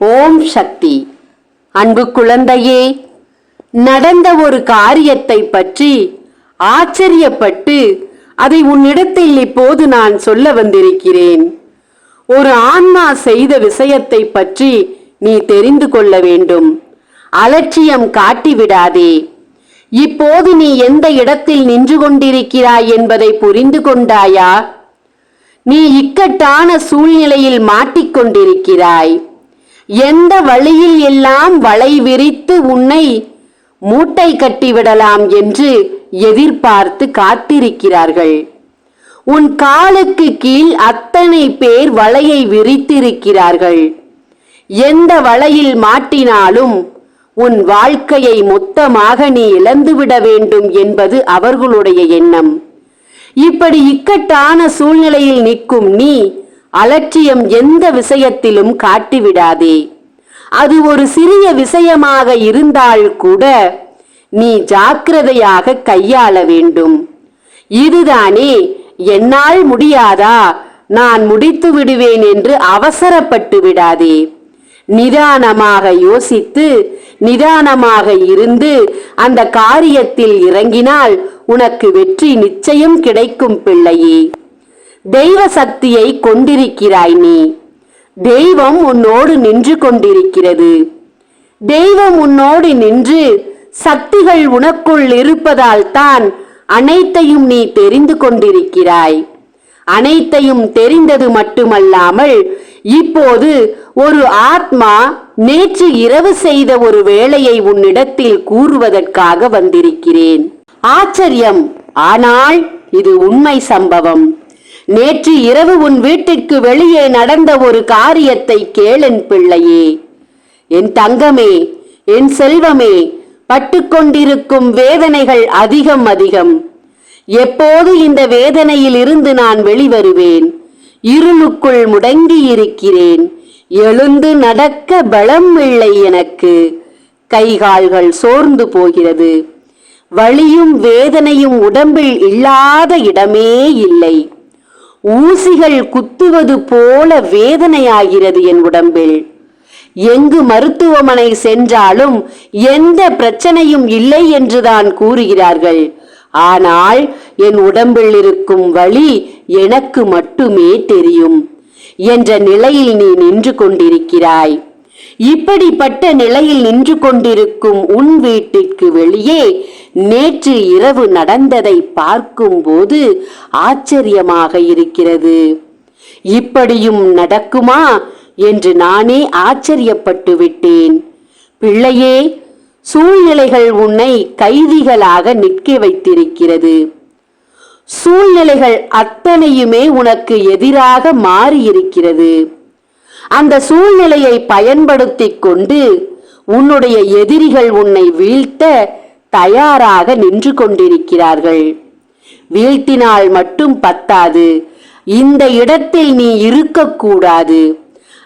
ஓம் சக்தி. அன்பு குழந்தையே நடந்த ஒரு காரியத்தை பற்றி ஆச்சரியப்பட்டு அதை உன்னிடத்தில் இப்போது நான் சொல்ல வந்திருக்கிறேன். ஒரு ஆன்மா செய்த விஷயத்தை பற்றி நீ தெரிந்து கொள்ள வேண்டும். அலட்சியம் காட்டிவிடாதே இப்போது நீ எந்த இடத்தில் நின்று கொண்டிருக்கிறாய் என்பதை புரிந்து கொண்டாயா? நீ இக்கட்டான சூழ்நிலையில் மாட்டிக்கொண்டிருக்கிறாய். எந்த வழியில் எல்லாம் வலை விரித்து உன்னை மூட்டை கட்டிவிடலாம் என்று எதிர்பார்த்து காத்திருக்கிறார்கள். உன் காலுக்கு கீழ் அத்தனை பேர் வலையை விரித்திருக்கிறார்கள். எந்த வலையில் மாட்டினாலும் உன் வாழ்க்கையை மொத்தமாக நீ இழந்துவிட வேண்டும் என்பது அவர்களுடைய எண்ணம். இப்படி இக்கட்டான சூழ்நிலையில் நிற்கும் நீ அலட்சியம் எந்த விஷயத்திலும் காட்டிவிடாதே. அது ஒரு சிறிய விஷயமாக இருந்தால் கூட நீ ஜாக்கிரதையாக கையாள வேண்டும். இதுதானே என்னால் முடியாதா? நான் முடித்து விடுவேன் என்று அவசரப்பட்டு விடாதே. நிதானமாக யோசித்து நிதானமாக இருந்து அந்த காரியத்தில் இறங்கினால் உனக்கு வெற்றி நிச்சயம் கிடைக்கும் பிள்ளையே. தெய்வ சக்தியை கொண்டிருக்கிறாய் நீ. தெய்வம் உன்னோடு நின்று கொண்டிருக்கிறது. தெய்வம் உன்னோடு நின்று சக்திகள் உனக்குள் இருப்பதால் தான் அனைத்தையும் நீ தெரிந்து கொண்டிருக்கிறாய். அனைத்தையும் தெரிந்தது மட்டுமல்லாமல் இப்போது ஒரு ஆத்மா நேற்று இரவு செய்த ஒரு வேலையை உன்னிடத்தில் கூறுவதற்காக வந்திருக்கிறேன். ஆச்சரியம். ஆனால் இது உண்மை சம்பவம். நேற்று இரவு உன் வீட்டிற்கு வெளியே நடந்த ஒரு காரியத்தை கேளன் பிள்ளையே. என் தங்கமே என் செல்வமே பட்டுக்கொண்டிருக்கும் வேதனைகள் அதிகம் அதிகம். எப்போது இந்த வேதனையில் இருந்து நான் வெளிவருவேன்? இருளுக்குள் முடங்கி இருக்கிறேன். எழுந்து நடக்க பலம் இல்லை எனக்கு. கைகால்கள் சோர்ந்து போகிறது. வழியும் வேதனையும் உடம்பில் இல்லாத இடமே இல்லை. ஊசிகள் குத்துவது போல வேதனையாகிறது என் உடம்பில். எங்கு மருத்துவமனை சென்றாலும் எந்த பிரச்சனையும் இல்லை என்றுதான் கூறுகிறார்கள். ஆனால் என் உடம்பில் இருக்கும் வழி எனக்கு மட்டுமே தெரியும் என்ற நிலையில் நீ நின்று கொண்டிருக்கிறாய். இப்படிப்பட்ட நிலையில் நின்று கொண்டிருக்கும் உன் வீட்டிற்கு வெளியே நேற்று இரவு நடந்ததை பார்க்கும்போது ஆச்சரியமாக இருக்கிறது. இப்படியும் நடக்குமா என்று நானே ஆச்சரியப்பட்டு விட்டேன் பிள்ளையே சூழ்நிலைகள் உன்னை கைதிகளாக நிற்க வைத்திருக்கிறது. சூழ்நிலைகள் அத்தனையுமே உனக்கு எதிராக மாறியிருக்கிறது. அந்த சூழ்நிலையை பயன்படுத்திக் கொண்டு உன்னுடைய எதிரிகள் உன்னை வீழ்த்த தயாராக நின்று கொண்டிருக்கிறார்கள். வீழ்த்தினால் மட்டும் பத்தாது. இந்த இடத்தில் நீ இருக்கக்கூடாது.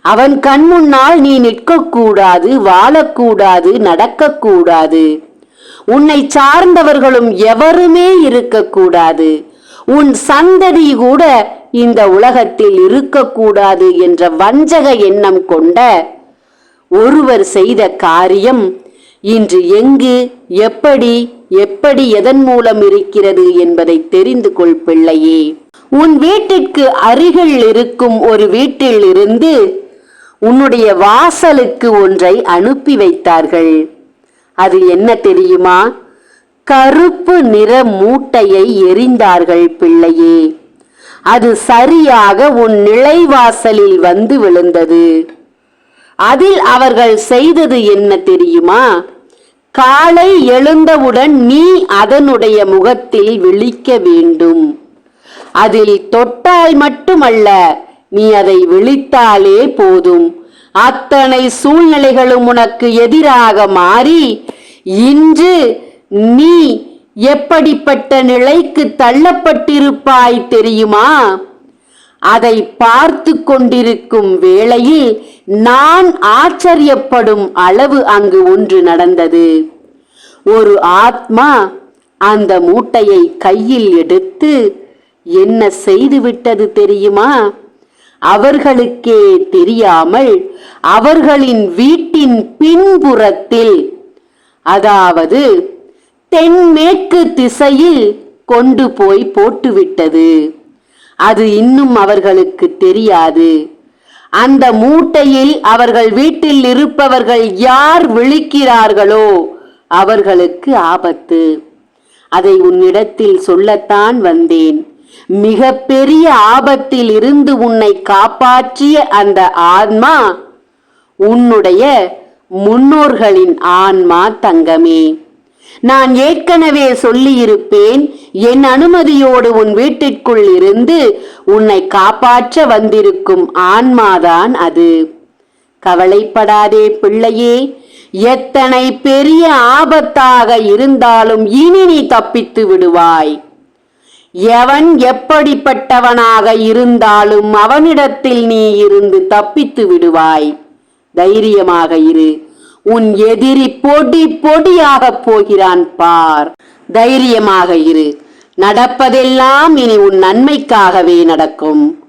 அவன் கண் முன்னால் நீ நிற்கக்கூடாது வாழக்கூடாது நடக்கக்கூடாது. உன்னை சார்ந்தவர்களும் எவருமே இருக்கக்கூடாது. உன் சந்ததி கூட இந்த உலகத்தில் இருக்கக்கூடாது என்ற வஞ்சக எண்ணம் கொண்ட ஒருவர் செய்த காரியம் இன்று எங்கு எப்படி எப்படி எதன் மூலம் இருக்கிறது என்பதை தெரிந்து கொள் பிள்ளையே. உன் வீட்டிற்கு அருகில் இருக்கும் ஒரு வீட்டில் இருந்து உன்னுடைய வாசலுக்கு ஒன்றை அனுப்பி வைத்தார்கள். அது என்ன தெரியுமா? கருப்பு நிற மூட்டையை எரிந்தார்கள் பிள்ளையே. அது சரியாக உன் நிலைவாசலில் வந்து விழுந்தது. அதில் அவர்கள் செய்தது என்ன தெரியுமா? காலை எழுந்தவுடன் நீ அதனுடைய முகத்தில் விழிக்க வேண்டும். அதில் தொட்டால் மட்டுமல்ல நீ அதை விழித்தாலே போதும். அத்தனை சூழ்நிலைகளும் உனக்கு எதிராக மாறி இன்று நீ எப்படிப்பட்ட நிலைக்கு தள்ளப்பட்டிருப்பாய் தெரியுமா? அதை பார்த்து கொண்டிருக்கும் வேளையில் நான் ஆச்சரியப்படும் அளவு அங்கு ஒன்று நடந்தது. ஒரு ஆத்மா அந்த மூட்டையை கையில் எடுத்து என்ன செய்துவிட்டது தெரியுமா? அவர்களுக்கே தெரியாமல் அவர்களின் வீட்டின் பின்புறத்தில் அதாவது தென்மேற்கு திசையில் கொண்டு போய் போட்டுவிட்டது. அது இன்னும் அவர்களுக்கு தெரியாது. அந்த மூட்டையில் அவர்கள் வீட்டில் இருப்பவர்கள் யார் விழிக்கிறார்களோ அவர்களுக்கு ஆபத்து. அதை உன்னிடத்தில் சொல்லத்தான் வந்தேன். மிக பெரிய ஆபத்தில் இருந்து உன்னை காப்பாற்றிய அந்த ஆன்மா உன்னுடைய முன்னோர்களின் ஆன்மா தங்கமே. நான் ஏற்கனவே சொல்லியிருப்பேன் என் அனுமதியோடு உன் வீட்டிற்குள் இருந்து உன்னை காப்பாற்ற வந்திருக்கும் ஆன்மாதான் அது. கவலைப்படாதே பிள்ளையே எத்தனை பெரிய ஆபத்தாக இருந்தாலும் இனி நீ தப்பித்து விடுவாய். எவன் எப்படிப்பட்டவனாக இருந்தாலும் அவனிடத்தில் நீ இருந்து தப்பித்து விடுவாய். தைரியமாக இரு. உன் எதிரி பொடி பொடியாகப் போகிறான் பார். தைரியமாக இரு. நடப்பதெல்லாம் இனி உன் நன்மைக்காகவே நடக்கும்.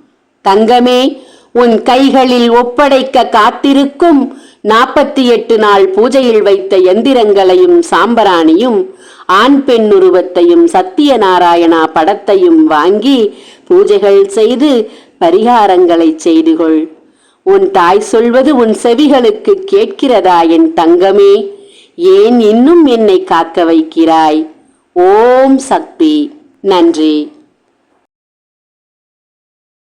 தங்கமே உன் கைகளில் ஒப்படைக்க காத்திருக்கும் நாற்பத்தி எட்டு நாள் பூஜையில் வைத்த எந்திரங்களையும் சாம்பராணியும் ஆண் பெண் உருவத்தையும் சத்தியநாராயணா படத்தையும் வாங்கி பூஜைகள் செய்து பரிகாரங்களை செய்து கொள் உன் தாய் சொல்வது உன் செவிகளுக்கு கேட்கிறதா என் தங்கமே? ஏன் இன்னும் என்னை காக்க வைக்கிறாய்? ஓம் சக்தி. நன்றி.